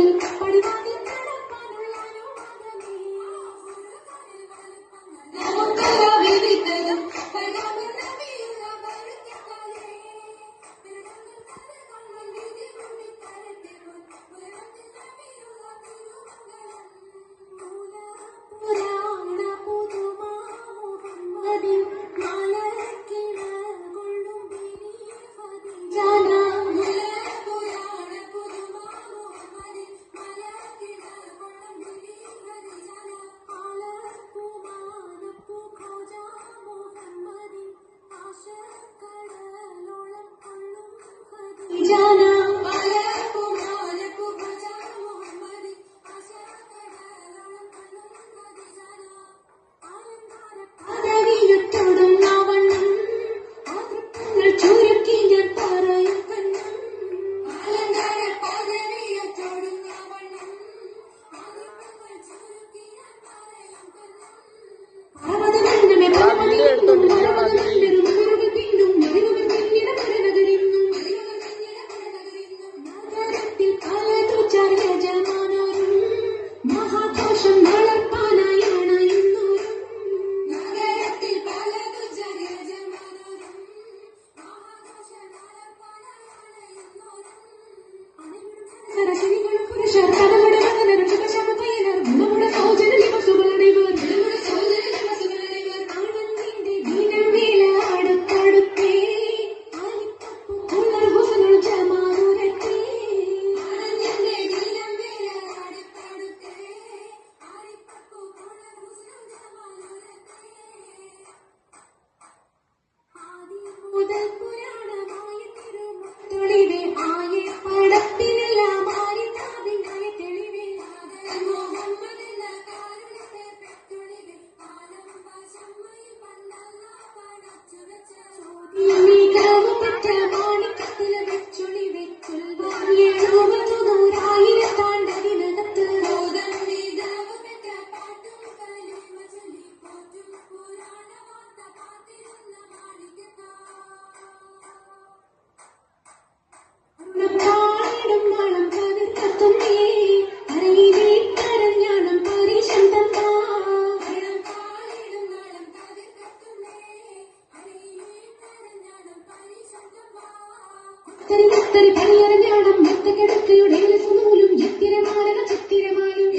Luke. 回家。മുത്തരി മുത്തരി പരിയരഞ്ഞാണം മുത്തക്കിടക്കയുടെ നൂലും എത്തിരമാലക ചിത്തിരമാലും